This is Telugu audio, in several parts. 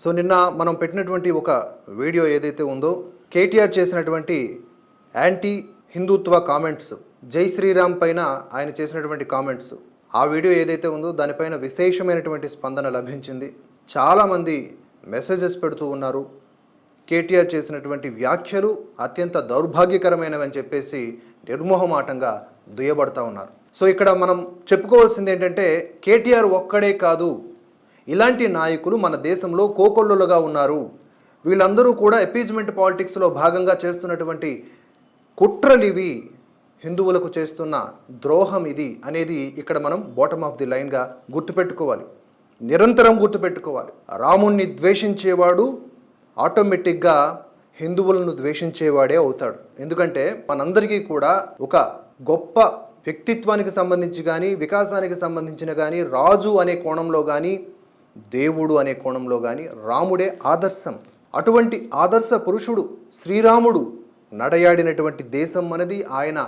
సో నిన్న మనం పెట్టినటువంటి ఒక వీడియో ఏదైతే ఉందో కేటీఆర్ చేసినటువంటి యాంటీ హిందుత్వ కామెంట్స్ జై శ్రీరామ్ పైన ఆయన చేసినటువంటి కామెంట్స్. ఆ వీడియో ఏదైతే ఉందో దానిపైన విశేషమైనటువంటి స్పందన లభించింది. చాలామంది మెసేజెస్ పెడుతూ ఉన్నారు. కేటీఆర్ చేసినటువంటి వ్యాఖ్యలు అత్యంత దౌర్భాగ్యకరమైనవి అని చెప్పేసి నిర్మోహమాటంగా దుయ్యబడతా ఉన్నారు. సో ఇక్కడ మనం చెప్పుకోవాల్సింది ఏంటంటే కేటీఆర్ ఒక్కడే కాదు ఇలాంటి నాయకులు మన దేశంలో కోకొల్లులుగా ఉన్నారు. వీళ్ళందరూ కూడా ఎపీజ్మెంట్ పాలిటిక్స్లో భాగంగా చేస్తున్నటువంటి కుట్రలివి హిందువులకు చేస్తున్న ద్రోహం ఇది అనేది ఇక్కడ మనం బాటమ్ ఆఫ్ ది లైన్గా గుర్తుపెట్టుకోవాలి. నిరంతరం గుర్తుపెట్టుకోవాలి. రాముణ్ణి ద్వేషించేవాడు ఆటోమేటిక్గా హిందువులను ద్వేషించేవాడే అవుతాడు. ఎందుకంటే మనందరికీ కూడా ఒక గొప్ప వ్యక్తిత్వానికి సంబంధించి కానీ వికాసానికి సంబంధించిన కానీ రాజు అనే కోణంలో కానీ దేవుడు అనే కోణంలో కానీ రాముడే ఆదర్శం. అటువంటి ఆదర్శ పురుషుడు శ్రీరాముడు నడయాడినటువంటి దేశం మనది ఆయన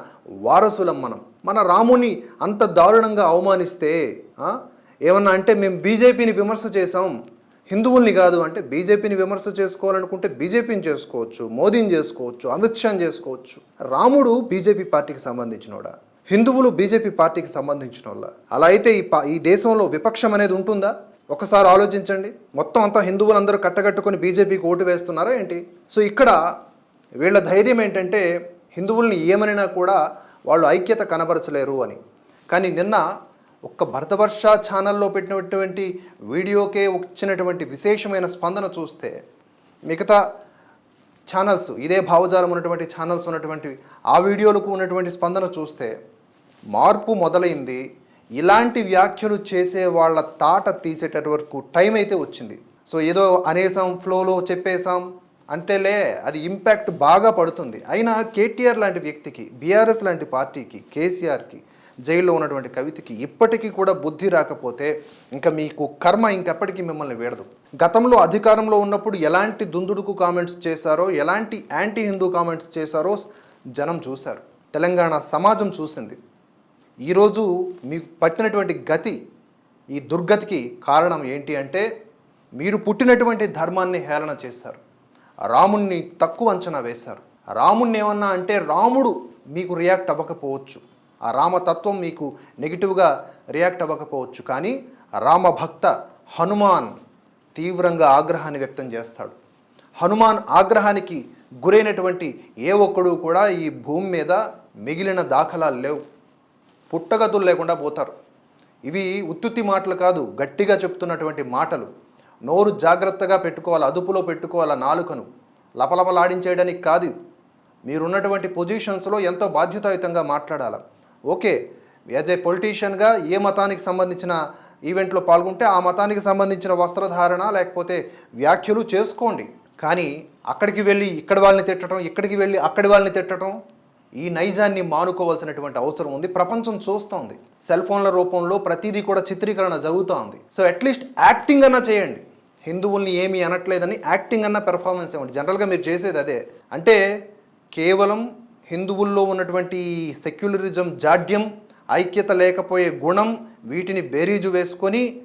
వారసులం మనం. మన రాముని అంత దారుణంగా అవమానిస్తే ఏమన్నా అంటే మేము బీజేపీని విమర్శ చేసాం హిందువుల్ని కాదు అంటే బీజేపీని విమర్శ చేసుకోవాలనుకుంటే బీజేపీని చేసుకోవచ్చు మోదీని చేసుకోవచ్చు అమిత్ షాని చేసుకోవచ్చు. రాముడు బీజేపీ పార్టీకి సంబంధించినోడా? హిందువులు బీజేపీ పార్టీకి సంబంధించిన వాళ్ళ అలా అయితే ఈ పా ఈ దేశంలో విపక్షం అనేది ఉంటుందా? ఒకసారి ఆలోచించండి. మొత్తం అంతా హిందువులందరూ కట్టగట్టుకొని బీజేపీకి ఓటు వేస్తున్నారా ఏంటి? సో ఇక్కడ వీళ్ళ ధైర్యం ఏంటంటే హిందువుల్ని ఏమనినా కూడా వాళ్ళు ఐక్యత కనబరచలేరు అని. కానీ నిన్న ఒక్క భరతవర్ష ఛానల్లో పెట్టినటువంటి వీడియోకే వచ్చినటువంటి విశేషమైన స్పందన చూస్తే మిగతా ఛానల్స్ ఇదే భావజాలం ఉన్నటువంటి ఛానల్స్ ఉన్నటువంటి ఆ వీడియోలకు ఉన్నటువంటి స్పందన చూస్తే మార్పు మొదలైంది. ఇలాంటి వ్యాఖ్యలు చేసే వాళ్ళ తాట తీసేటటు వరకు టైం అయితే వచ్చింది. సో ఏదో అనేసాం ఫ్లోలో చెప్పేసాం అంటేలే అది ఇంపాక్ట్ బాగా పడుతుంది. అయినా కేటీఆర్ లాంటి వ్యక్తికి బీఆర్ఎస్ లాంటి పార్టీకి కేసీఆర్కి జైల్లో ఉన్నటువంటి కవితకి ఇప్పటికీ కూడా బుద్ధి రాకపోతే ఇంకా మీకు కర్మ ఇంకెప్పటికీ మిమ్మల్ని వేడదు. గతంలో అధికారంలో ఉన్నప్పుడు ఎలాంటి దుందుడుకు కామెంట్స్ చేశారో ఎలాంటి యాంటీ హిందూ కామెంట్స్ చేశారో జనం చూశారు. తెలంగాణ సమాజం చూసింది. ఈరోజు మీకు పట్టినటువంటి గతి ఈ దుర్గతికి కారణం ఏంటి అంటే మీరు పుట్టినటువంటి ధర్మాన్ని హేళన చేశారు. రాముణ్ణి తక్కువ అంచనా వేశారు. రాముణ్ణి ఏమన్నా అంటే రాముడు మీకు రియాక్ట్ అవ్వకపోవచ్చు. ఆ రామతత్వం మీకు నెగిటివ్గా రియాక్ట్ అవ్వకపోవచ్చు. కానీ రామభక్త హనుమాన్ తీవ్రంగా ఆగ్రహాన్ని వ్యక్తం చేస్తాడు. హనుమాన్ ఆగ్రహానికి గురైనటువంటి ఏ ఒక్కడు కూడా ఈ భూమి మీద మిగిలిన దాఖలాలు లేవు. పుట్టగతులు లేకుండా పోతారు. ఇవి ఉత్తుత్తి మాటలు కాదు గట్టిగా చెప్తున్నటువంటి మాటలు. నోరు జాగ్రత్తగా పెట్టుకోవాలి అదుపులో పెట్టుకోవాలి నాలుకను? లపలపలాడించేయడానికి కాదు. మీరున్నటువంటి పొజిషన్స్లో ఎంతో బాధ్యతాయుతంగా మాట్లాడాలి? ఓకే యాజ్ ఏ పొలిటీషియన్గా ఏ మతానికి సంబంధించిన ఈవెంట్లో పాల్గొంటే ఆ మతానికి సంబంధించిన వస్త్రధారణ లేకపోతే వ్యాఖ్యలు చేసుకోండి. కానీ అక్కడికి వెళ్ళి ఇక్కడ వాళ్ళని తిట్టడం ఇక్కడికి వెళ్ళి అక్కడి వాళ్ళని తిట్టడం ఈ నైజాన్ని మానుకోవాల్సినటువంటి అవసరం ఉంది. ప్రపంచం చూస్తోంది. సెల్ ఫోన్ల రూపంలో ప్రతిదీ కూడా చిత్రీకరణ జరుగుతోంది. సో అట్లీస్ట్ యాక్టింగ్ అన్నా చేయండి. హిందువుల్ని ఏమీ అనట్లేదని యాక్టింగ్ అన్న పెర్ఫార్మెన్స్ ఇవ్వండి. జనరల్గా మీరు చేసేది అదే. అంటే కేవలం హిందువుల్లో ఉన్నటువంటి సెక్యులరిజం జాడ్యం ఐక్యత లేకపోయే గుణం వీటిని బేరీజు వేసుకొని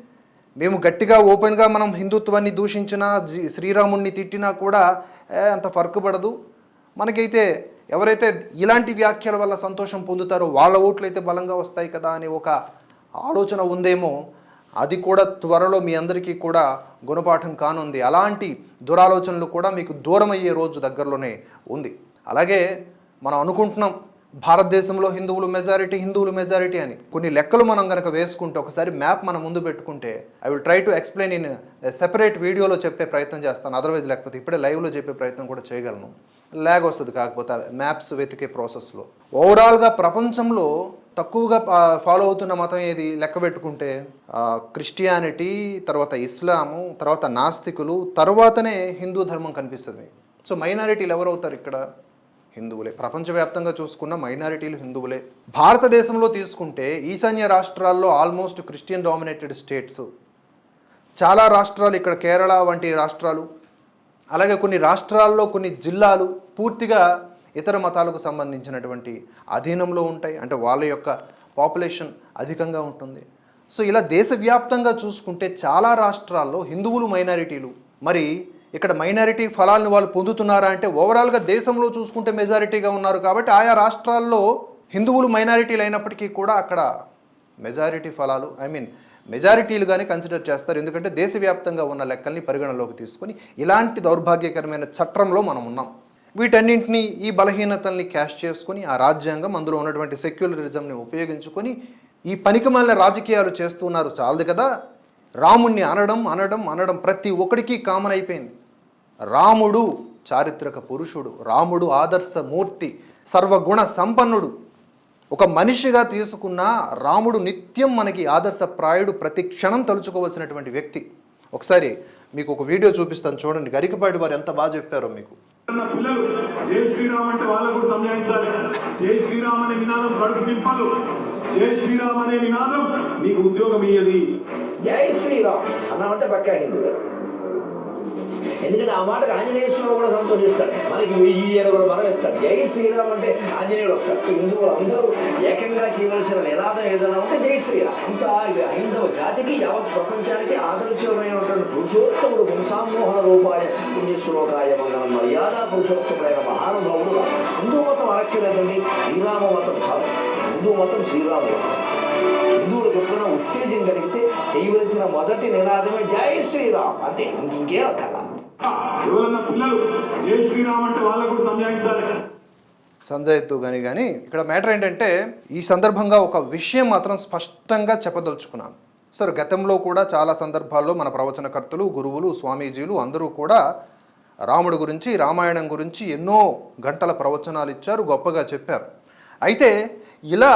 మేము గట్టిగా ఓపెన్గా మనం హిందుత్వాన్ని దూషించినా శ్రీరాముణ్ణి తిట్టినా కూడా "ఏ, అంత ఫర్క్ పడదు. మనకైతే ఎవరైతే ఇలాంటి వ్యాఖ్యల వల్ల సంతోషం పొందుతారో వాళ్ళ ఓట్లు అయితే బలంగా వస్తాయి కదా అనే ఒక ఆలోచన ఉందేమో అది కూడా త్వరలో మీ అందరికీ కూడా గుణపాఠం కానుంది. అలాంటి దురాలోచనలు కూడా మీకు దూరమయ్యే రోజు దగ్గరలోనే ఉంది. అలాగే మనం అనుకుంటున్నాం భారతదేశంలో హిందువులు మెజారిటీ హిందువులు మెజారిటీ అని కొన్ని లెక్కలు మనం కనుక వేసుకుంటే ఒకసారి మ్యాప్ మన ముందు పెట్టుకుంటే I will try to explain in separate వీడియోలో చెప్పే ప్రయత్నం చేస్తాను. అదర్వైజ్ లేకపోతే ఇప్పుడే లైవ్లో చెప్పే ప్రయత్నం కూడా చేయగలను. ల్యాగ్ వస్తుంది కాకపోతే మ్యాప్స్ వెతికే ప్రాసెస్లో. ఓవరాల్గా ప్రపంచంలో తక్కువగా ఫాలో అవుతున్న మతం ఏది? లెక్క పెట్టుకుంటే క్రిస్టియానిటీ తర్వాత ఇస్లాము తర్వాత నాస్తికులు తర్వాతనే హిందూ ధర్మం కనిపిస్తుంది. సో మైనారిటీలు ఎవరు అవుతారు ఇక్కడ? హిందువులే. ప్రపంచవ్యాప్తంగా చూసుకున్న మైనారిటీలు హిందువులే. భారతదేశంలో తీసుకుంటే ఈశాన్య రాష్ట్రాల్లో ఆల్మోస్ట్ క్రిస్టియన్ డామినేటెడ్ స్టేట్స్. చాలా రాష్ట్రాలు ఇక్కడ కేరళ వంటి రాష్ట్రాలు అలాగే కొన్ని రాష్ట్రాల్లో కొన్ని జిల్లాలు పూర్తిగా ఇతర మతాలకు సంబంధించినటువంటి అధీనంలో ఉంటాయి. అంటే వాళ్ళ యొక్క పాపులేషన్ అధికంగా ఉంటుంది. సో ఇలా దేశవ్యాప్తంగా చూసుకుంటే చాలా రాష్ట్రాల్లో హిందువులు మైనారిటీలు. మరి ఇక్కడ మైనారిటీ ఫలాలను వాళ్ళు పొందుతున్నారా అంటే ఓవరాల్గా దేశంలో చూసుకుంటే మెజారిటీగా ఉన్నారు కాబట్టి ఆయా రాష్ట్రాల్లో హిందువులు మైనారిటీలు అయినప్పటికీ కూడా అక్కడ మెజారిటీ ఫలాలు ఐ మీన్ మెజారిటీలుగానే కన్సిడర్ చేస్తారు. ఎందుకంటే దేశవ్యాప్తంగా ఉన్న లెక్కల్ని పరిగణలోకి తీసుకొని ఇలాంటి దౌర్భాగ్యకరమైన చట్రంలో మనం ఉన్నాం. వీటన్నింటినీ ఈ బలహీనతల్ని క్యాష్ చేసుకొని ఆ రాజ్యాంగం అందులో ఉన్నటువంటి సెక్యులరిజంని ఉపయోగించుకొని ఈ పనికిమాలిన రాజకీయాలు చేస్తున్నారు చాలదు కదా? రాముణ్ణి అనడం అనడం అనడం ప్రతి ఒక్కడికి కామన్ అయిపోయింది. రాముడు చారిత్రక పురుషుడు రాముడు ఆదర్శమూర్తి సర్వగుణ సంపన్నుడు. ఒక మనిషిగా తీసుకున్న రాముడు నిత్యం మనకి ఆదర్శప్రాయుడు ప్రతి క్షణం తలుచుకోవాల్సినటువంటి వ్యక్తి. ఒకసారి మీకు ఒక వీడియో చూపిస్తాను చూడండి. గరికపాటి వారు ఎంత బాగా చెప్పారో మీకు. పిల్లలు జై శ్రీరామ్ అంటే వాళ్ళకు కూడా సంజాయించాలి జై శ్రీరామ్ అనే నినాదం కడుపు జై శ్రీరామ్ అనే నినాదం నీకు ఉద్యోగం ఇయ్యది. జై శ్రీరామ్ అన్నామంటే పక్కా హిందువే ఎందుకంటే ఆ మాటకు ఆంజనేయ స్వామి కూడా సంతోషిస్తాడు మనకి వెయ్యి అని కూడా మనం ఇస్తాడు జై శ్రీరామ్ అంటే ఆంజనేయుడు వస్తాడు. హిందువులు అందరూ ఏకంగా చేయవలసిన నినాదం ఏదైనా ఉంటే జై శ్రీరామ్. అంత హైందవ జాతికి యావత్ ప్రపంచానికి ఆదర్శమైనటువంటి పురుషోత్తముడు వంశామోహన రూపాయ పుణ్యశ్లోకాయ మంగళం మర్యాద పురుషోత్తముడైన మహానుభావుడు హిందూ మతం అరక్కలేదండి శ్రీరామ మతం చాలు. హిందూ మతం శ్రీరామ మతం హిందువులు చెప్పిన ఉత్తేజం కలిగితే చేయవలసిన మొదటి నినాదమే జై శ్రీరామ్. అంతే. ఇంకేం అక్కర్లా ఎవరన్నా పిల్లలు జై శ్రీరామ్ అంటే వాళ్ళకు కూడా సంజాయించాలి. సంజయ్తో కానీ కానీ ఇక్కడ మ్యాటర్ ఏంటంటే ఈ సందర్భంగా ఒక విషయం మాత్రం స్పష్టంగా చెప్పదలుచుకున్నాను. సార్ గతంలో కూడా చాలా సందర్భాల్లో మన ప్రవచనకర్తలు గురువులు స్వామీజీలు అందరూ కూడా రాముడు గురించి రామాయణం గురించి ఎన్నో గంటల ప్రవచనాలు ఇచ్చారు గొప్పగా చెప్పారు. అయితే ఇలా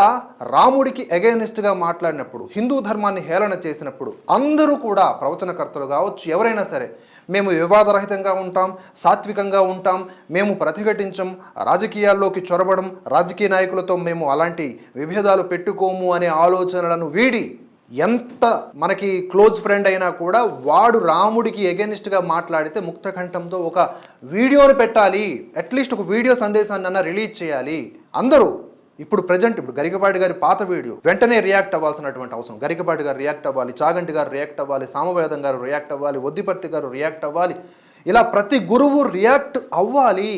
రాముడికి అగైనిస్ట్గా మాట్లాడినప్పుడు హిందూ ధర్మాన్ని హేళన చేసినప్పుడు అందరూ కూడా ప్రవచనకర్తలు కావచ్చు ఎవరైనా సరే మేము వివాదరహితంగా ఉంటాం సాత్వికంగా ఉంటాం మేము ప్రతిఘటించం రాజకీయాల్లోకి చొరబడం రాజకీయ నాయకులతో మేము అలాంటి విభేదాలు పెట్టుకోము అనే ఆలోచనలను వీడి ఎంత మనకి క్లోజ్ ఫ్రెండ్ అయినా కూడా వాడు రాముడికి ఎగెనిస్ట్గా మాట్లాడితే ముక్తకంఠంతో ఒక వీడియోని పెట్టాలి అట్లీస్ట్ ఒక వీడియో సందేశాన్ని అన్న రిలీజ్ చేయాలి. అందరూ ఇప్పుడు ప్రజెంట్ ఇప్పుడు గరికపాటి గారి పాత వీడియో. వెంటనే రియాక్ట్ అవ్వాల్సినటువంటి అవసరం. గరికపాటి గారు రియాక్ట్ అవ్వాలి చాగంటి గారు రియాక్ట్ అవ్వాలి సామవేదం గారు రియాక్ట్ అవ్వాలి ఒద్దిపర్తి గారు రియాక్ట్ అవ్వాలి. ఇలా ప్రతి గురువు రియాక్ట్ అవ్వాలి.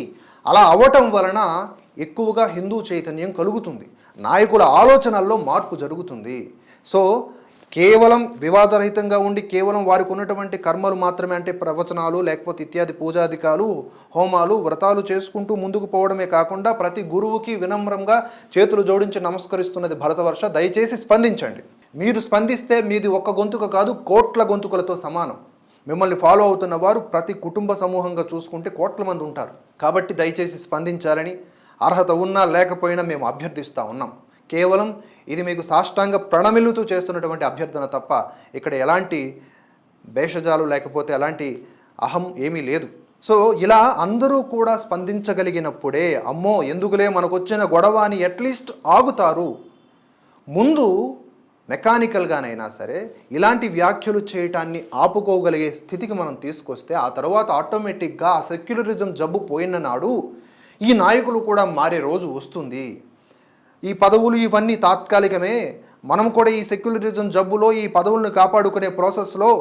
అలా అవ్వటం వలన ఎక్కువగా హిందూ చైతన్యం కలుగుతుంది. నాయకుల ఆలోచనల్లో మార్పు జరుగుతుంది. సో కేవలం వివాదరహితంగా ఉండి కేవలం వారికి ఉన్నటువంటి కర్మలు మాత్రమే అంటే ప్రవచనాలు లేకపోతే ఇత్యాది పూజాధికాలు హోమాలు వ్రతాలు చేసుకుంటూ ముందుకు పోవడమే కాకుండా ప్రతి గురువుకి వినమ్రంగా చేతులు జోడించి నమస్కరిస్తున్నది భరతవర్ష. దయచేసి స్పందించండి. మీరు స్పందిస్తే మీది ఒక్క గొంతుక కాదు కోట్ల గొంతుకలతో సమానం. మిమ్మల్ని ఫాలో అవుతున్న వారు ప్రతి కుటుంబ సమూహంగా చూసుకుంటే కోట్ల మంది ఉంటారు. కాబట్టి దయచేసి స్పందించాలని అర్హత ఉన్నా లేకపోయినా మేము అభ్యర్థిస్తూ ఉన్నాం. కేవలం ఇది మీకు సాష్టాంగ ప్రణమిల్లుతూ చేస్తున్నటువంటి అభ్యర్థన తప్ప ఇక్కడ ఎలాంటి భేషజాలు లేకపోతే ఎలాంటి అహం ఏమీ లేదు. సో ఇలా అందరూ కూడా స్పందించగలిగినప్పుడే అమ్మో ఎందుకులే మనకొచ్చిన గొడవ అని అట్లీస్ట్ ఆగుతారు. ముందు మెకానికల్గానైనా సరే ఇలాంటి వ్యాఖ్యలు చేయటాన్ని ఆపుకోగలిగే స్థితికి మనం తీసుకొస్తే ఆ తర్వాత ఆటోమేటిక్గా ఆ సెక్యులరిజం జబ్బు పోయిన నాడు ఈ నాయకులు కూడా మారే రోజు వస్తుంది. ఈ పదవులు ఇవన్నీ తాత్కాలికమే. మనం కూడా ఈ సెక్యులరిజం జబ్బులో ఈ పదవులను కాపాడుకునే ప్రాసెస్లో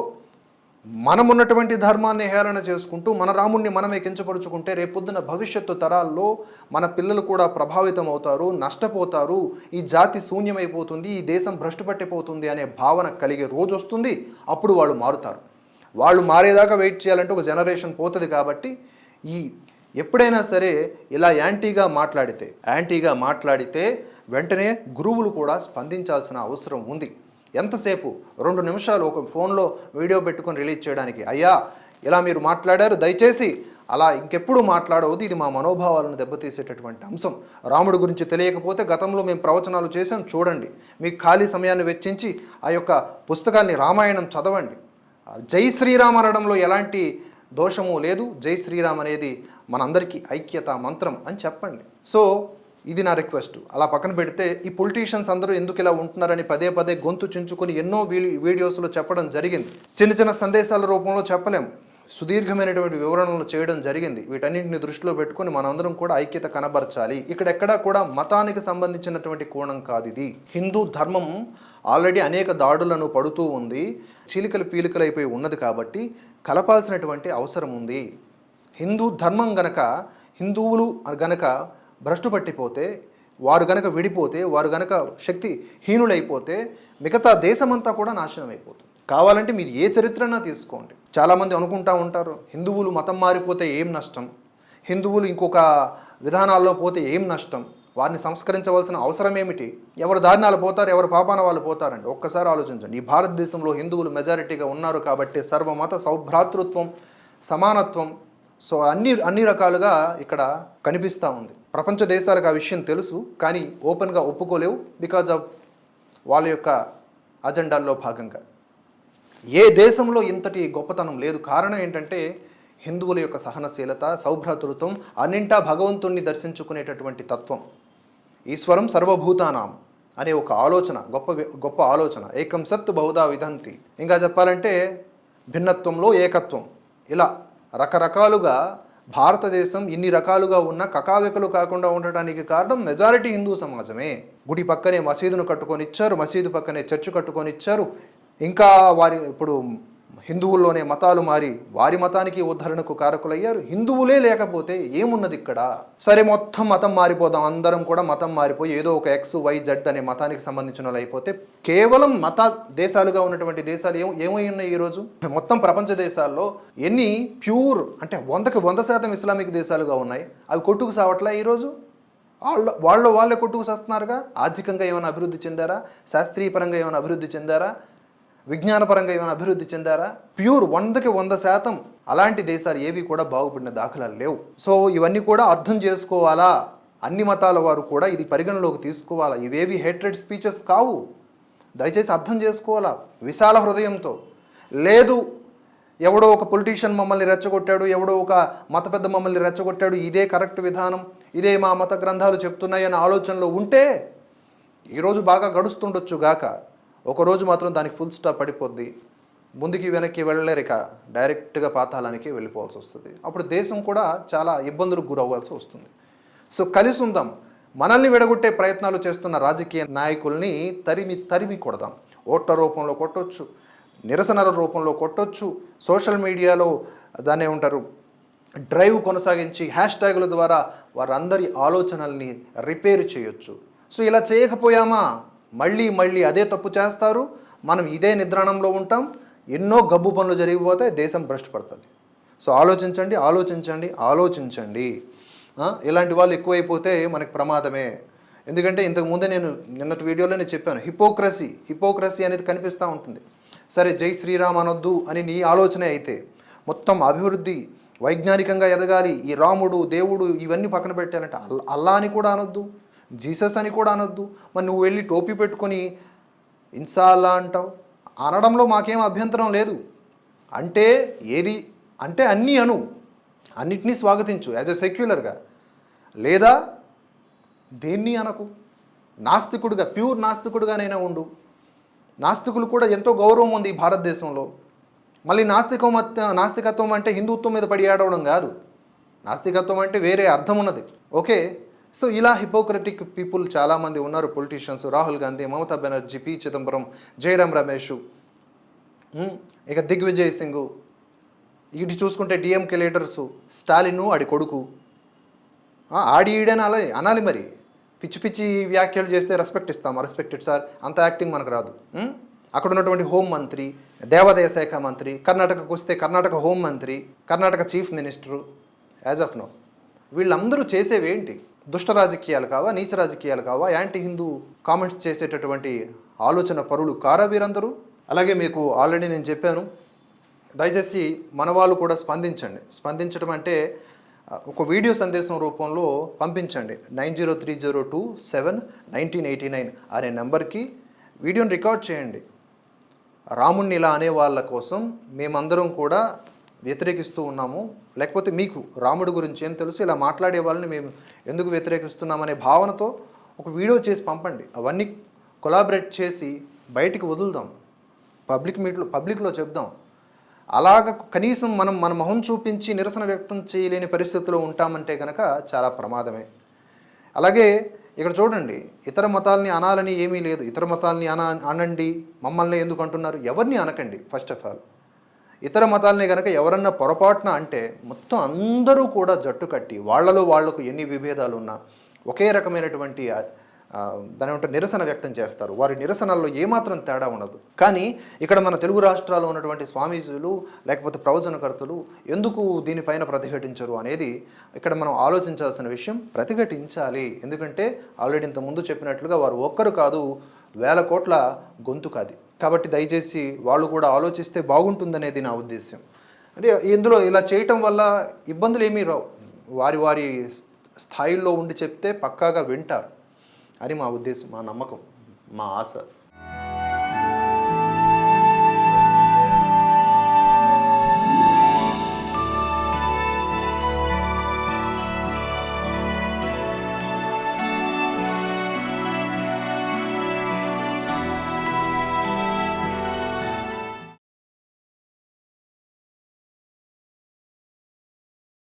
మనం ఉన్నటువంటి ధర్మాన్ని హేళన చేసుకుంటూ మన రాముణ్ణి మనమే కించపరుచుకుంటే రేపొద్దున భవిష్యత్తు తరాల్లో మన పిల్లలు కూడా ప్రభావితం అవుతారు నష్టపోతారు. ఈ జాతి శూన్యమైపోతుంది ఈ దేశం భ్రష్టుపట్టిపోతుంది అనే భావన కలిగే రోజు వస్తుంది. అప్పుడు వాళ్ళు మారుతారు. వాళ్ళు మారేదాకా వెయిట్ చేయాలంటే ఒక జనరేషన్ పోతుంది కాబట్టి ఈ ఎప్పుడైనా సరే ఇలా యాంటీగా మాట్లాడితే యాంటీగా మాట్లాడితే వెంటనే గురువులు కూడా స్పందించాల్సిన అవసరం ఉంది. ఎంతసేపు? రెండు నిమిషాలు ఒక ఫోన్లో వీడియో పెట్టుకొని రిలీజ్ చేయడానికి. అయ్యా ఇలా మీరు మాట్లాడారు దయచేసి. అలా ఇంకెప్పుడు మాట్లాడవద్దు. ఇది మా మనోభావాలను దెబ్బతీసేటటువంటి అంశం. రాముడి గురించి తెలియకపోతే గతంలో మేము ప్రవచనాలు చేసాం చూడండి. మీకు ఖాళీ సమయాన్ని వెచ్చించి ఆ యొక్క పుస్తకాన్ని రామాయణం చదవండి. జై శ్రీరామ్ అనడంలో ఎలాంటి దోషము లేదు జై శ్రీరామ్ అనేది మనందరికీ ఐక్యత మంత్రం అని చెప్పండి. సో ఇది నా రిక్వెస్ట్. అలా పక్కన పెడితే ఈ పొలిటీషియన్స్ అందరూ ఎందుకు ఇలా ఉంటున్నారని పదే పదే గొంతు చించుకొని ఎన్నో వీడియోస్లో చెప్పడం జరిగింది. చిన్న చిన్న సందేశాల రూపంలో చెప్పలేం. సుదీర్ఘమైనటువంటి వివరణలు చేయడం జరిగింది. వీటన్నింటిని దృష్టిలో పెట్టుకొని మనందరం కూడా ఐక్యత కనబరచాలి. ఇక్కడెక్కడా కూడా మతానికి సంబంధించినటువంటి కోణం కాదు ఇది. హిందూ ధర్మం ఆల్రెడీ అనేక దాడులను పడుతూ ఉంది. చీలికలు పీలికలైపోయి ఉన్నది కాబట్టి కలపాల్సినటువంటి అవసరం ఉంది. హిందూ ధర్మం గనక హిందువులు గనక భ్రష్టు పట్టిపోతే వారు గనక విడిపోతే వారు గనక శక్తి హీనులైపోతే మిగతా దేశమంతా కూడా నాశనం అయిపోతుంది. కావాలంటే మీరు ఏ చరిత్రనా తీసుకోండి. చాలామంది అనుకుంటా ఉంటారు హిందువులు మతం మారిపోతే ఏం నష్టం? హిందువులు ఇంకొక విధానాల్లో పోతే ఏం నష్టం? వారిని సంస్కరించవలసిన అవసరం ఏమిటి? ఎవరు దారినాలు పోతారు? ఎవరు పాపాన వాళ్ళు పోతారండి? ఒక్కసారి ఆలోచించండి. ఈ భారతదేశంలో హిందువులు మెజారిటీగా ఉన్నారు కాబట్టి సర్వమత సౌభ్రాతృత్వం సమానత్వం సో అన్ని అన్ని రకాలుగా ఇక్కడ కనిపిస్తూ ఉంది. ప్రపంచ దేశాలకు ఆ విషయం తెలుసు కానీ ఓపెన్గా ఒప్పుకోలేవు బికాజ్ ఆఫ్ వాళ్ళ యొక్క అజెండాల్లో భాగంగా. ఏ దేశంలో ఇంతటి గొప్పతనం లేదు. కారణం ఏంటంటే హిందువుల యొక్క సహనశీలత సౌభ్రాతృత్వం అన్నింటా భగవంతుణ్ణి దర్శించుకునేటటువంటి తత్వం. ఈశ్వరం సర్వభూతానాం అనే ఒక ఆలోచన గొప్ప గొప్ప ఆలోచన ఏకం సత్ బహుదా విధంతి ఇంకా చెప్పాలంటే భిన్నత్వంలో ఏకత్వం. ఇలా రకరకాలుగా భారతదేశం ఇన్ని రకాలుగా ఉన్న కకావికలు కాకుండా ఉండటానికి కారణం మెజారిటీ హిందూ సమాజమే. గుడి పక్కనే మసీదును కట్టుకొని ఇచ్చారు మసీదు పక్కనే చర్చ్ కట్టుకొని ఇచ్చారు ఇంకా వారి ఇప్పుడు హిందువుల్లోనే మతాలు మారి వారి మతానికి ఉద్ధరణకు కారకులయ్యారు. హిందువులే లేకపోతే ఏమున్నది ఇక్కడ? సరే మొత్తం మతం మారిపోదాం. అందరం కూడా మతం మారిపోయి ఏదో ఒక ఎక్స్ వై జెడ్ అనే మతానికి సంబంధించిన వాళ్ళు అయిపోతే కేవలం మత దేశాలుగా ఉన్నటువంటి దేశాలు ఏం ఏమై ఉన్నాయి ఈరోజు? మొత్తం ప్రపంచ దేశాల్లో ఎన్ని ప్యూర్ అంటే వందకి వంద శాతం ఇస్లామిక్ దేశాలుగా ఉన్నాయి. అవి కొట్టుకు సావట్లే ఈరోజు? వాళ్ళ వాళ్ళు వాళ్ళే కొట్టుకు వస్తున్నారుగా ఆర్థికంగా ఏమైనా అభివృద్ధి చెందారా? శాస్త్రీయ పరంగా ఏమైనా అభివృద్ధి చెందారా? విజ్ఞానపరంగా ఏమైనా అభివృద్ధి చెందారా? ప్యూర్ వందకి వంద శాతం అలాంటి దేశాలు ఏవి కూడా బాగుపడిన దాఖలాలు లేవు. సో ఇవన్నీ కూడా అర్థం చేసుకోవాలా? అన్ని మతాల వారు కూడా ఇది పరిగణలోకి తీసుకోవాలా? ఇవేవి హేట్రెడ్ స్పీచెస్ కావు. దయచేసి అర్థం చేసుకోవాలా? విశాల హృదయంతో. లేదు ఎవడో ఒక పొలిటీషియన్ మమ్మల్ని రెచ్చగొట్టాడు ఎవడో ఒక మత పెద్ద మమ్మల్ని రెచ్చగొట్టాడు ఇదే కరెక్ట్ విధానం ఇదే మా మత గ్రంథాలు చెప్తున్నాయన్న ఆలోచనలో ఉంటే ఈరోజు బాగా గడుస్తుండొచ్చు గాక. ఒకరోజు మాత్రం దానికి ఫుల్ స్టాప్ పడిపోద్ది. ముందుకి వెనక్కి వెళ్ళలేరు ఇక. డైరెక్ట్గా పాతాళానికి వెళ్ళిపోవాల్సి వస్తుంది. అప్పుడు దేశం కూడా చాలా ఇబ్బందులకు గురవ్వాల్సి వస్తుంది. సో కలిసి ఉందాం. మనల్ని విడగొట్టే ప్రయత్నాలు చేస్తున్న రాజకీయ నాయకుల్ని తరిమి తరిమి కొడదాం. ఓట్ల రూపంలో కొట్టొచ్చు. నిరసనల రూపంలో కొట్టొచ్చు. సోషల్ మీడియాలో దాన్ని ఉంటారు డ్రైవ్ కొనసాగించి హ్యాష్ ట్యాగుల ద్వారా వారందరి ఆలోచనల్ని రిపేర్ చేయొచ్చు. సో ఇలా చేయకపోయామా? మళ్ళీ మళ్ళీ అదే తప్పు చేస్తారు. మనం ఇదే నిద్రాణంలో ఉంటాం. ఎన్నో గబ్బు పనులు జరిగిపోతాయి. దేశం భ్రష్టు పడుతుంది. సో ఆలోచించండి ఆలోచించండి ఆలోచించండి. ఇలాంటి వాళ్ళు ఎక్కువైపోతే మనకి ప్రమాదమే. ఎందుకంటే ఇంతకు ముందే నేను నిన్నటి వీడియోలోనే చెప్పాను హిపోక్రసీ హిపోక్రసీ అనేది కనిపిస్తూ ఉంటుంది. సరే జై శ్రీరామ్ అనొద్దు అని నీ ఆలోచన అయితే మొత్తం అభివృద్ధి వైజ్ఞానికంగా ఎదగాలి. ఈ రాముడు దేవుడు ఇవన్నీ పక్కన పెట్టాలంటే అల్లా అని కూడా అనొద్దు. జీసస్ అని కూడా అనొద్దు. మరి నువ్వు వెళ్ళి టోపీ పెట్టుకొని ఇన్సాల్లా అంటావు? అనడంలో మాకేం అభ్యంతరం లేదు. అంటే ఏది? అంటే అన్నీ అను. అన్నిటినీ స్వాగతించు యాజ్ ఎ సెక్యులర్గా. లేదా దేన్ని అనకు? నాస్తికుడిగా ప్యూర్ నాస్తికుడిగానైనా ఉండు. నాస్తికులు కూడా ఎంతో గౌరవం ఉంది ఈ భారతదేశంలో. మళ్ళీ నాస్తికం నాస్తికత్వం అంటే హిందుత్వం మీద పడి ఆడవడం కాదు. నాస్తికత్వం అంటే వేరే అర్థం ఉన్నది. ఓకే? సో ఇలా హిపోక్రటిక్ పీపుల్ చాలామంది ఉన్నారు పొలిటీషియన్స్. రాహుల్ గాంధీ మమతా బెనర్జీ పి. చిదంబరం జయరాం రమేష్ ఇక దిగ్విజయ్ సింగ్ ఇటు చూసుకుంటే డిఎంకే లీడర్స్ స్టాలిన్ ఆడి కొడుకు. ఆడి ఈడని అలా అనాలి మరి. పిచ్చి పిచ్చి వ్యాఖ్యలు చేస్తే రెస్పెక్ట్ ఇస్తాం రెస్పెక్టెడ్ సార్. అంత యాక్టింగ్ మనకు రాదు. అక్కడ ఉన్నటువంటి హోం మంత్రి దేవాదాయ శాఖ మంత్రి కర్ణాటకకు వస్తే కర్ణాటక హోం మంత్రి Karnataka chief minister as of now. వీళ్ళందరూ చేసేవేంటి? దుష్ట రాజకీయాలు కావా నీచ రాజకీయాలు కావా యాంటీ హిందూ కామెంట్స్ చేసేటటువంటి ఆలోచన పరులు కారా వీరందరూ? అలాగే మీకు ఆల్రెడీ నేను చెప్పాను. దయచేసి మన వాళ్ళు కూడా స్పందించండి. స్పందించడం అంటే ఒక వీడియో సందేశం రూపంలో పంపించండి. Nine zero three zero two seven nineteen eighty nine అనే నెంబర్కి వీడియోని రికార్డ్ చేయండి. రాముణ్ణి ఇలా అనే వాళ్ళ కోసం మేమందరం కూడా వ్యతిరేకిస్తూ ఉన్నాము. లేకపోతే మీకు రాముడి గురించి ఏం తెలుసు? ఇలా మాట్లాడే వాళ్ళని మేము ఎందుకు వ్యతిరేకిస్తున్నామనే భావనతో ఒక వీడియో చేసి పంపండి. అవన్నీ కొలాబరేట్ చేసి బయటికి వదులుదాం. పబ్లిక్ మీట్లో పబ్లిక్లో చెప్దాం. అలాగ కనీసం మనం మన మొహం చూపించి నిరసన వ్యక్తం చేయలేని పరిస్థితిలో ఉంటామంటే కనుక చాలా ప్రమాదమే. అలాగే ఇక్కడ చూడండి ఇతర మతాలని అనాలని ఏమీ లేదు. ఇతర మతాలని అన అనండి మమ్మల్ని ఎందుకు అంటున్నారు? ఎవరిని అనకండి ఫస్ట్ ఆఫ్ ఆల్ ఇతర మతాలని కనుక ఎవరన్నా పొరపాటున అంటే మొత్తం అందరూ కూడా జట్టు కట్టి వాళ్ళలో వాళ్ళకు ఎన్ని విభేదాలు ఉన్నా ఒకే రకమైనటువంటి దాని ఏమంటే నిరసన వ్యక్తం చేస్తారు. వారి నిరసనల్లో ఏమాత్రం తేడా ఉండదు. కానీ ఇక్కడ మన తెలుగు రాష్ట్రాల్లో ఉన్నటువంటి స్వామీజీలు లేకపోతే ప్రవచనకర్తలు ఎందుకు దీనిపైన ప్రతిఘటించరు అనేది ఇక్కడ మనం ఆలోచించాల్సిన విషయం ప్రతిఘటించాలి. ఎందుకంటే ఆల్రెడీ ఇంత ముందు చెప్పినట్లుగా వారు ఒక్కరు కాదు వేల కోట్ల గొంతు కాది. కాబట్టి దయచేసి వాళ్ళు కూడా ఆలోచిస్తే బాగుంటుందనేది నా ఉద్దేశం అంటే ఇందులో ఇలా చేయటం వల్ల ఇబ్బందులు ఏమీ రావు. వారి వారి స్థాయిల్లో ఉండి చెప్తే పక్కాగా వింటారు. అని మా ఉద్దేశం మా నమ్మకం మా ఆశ.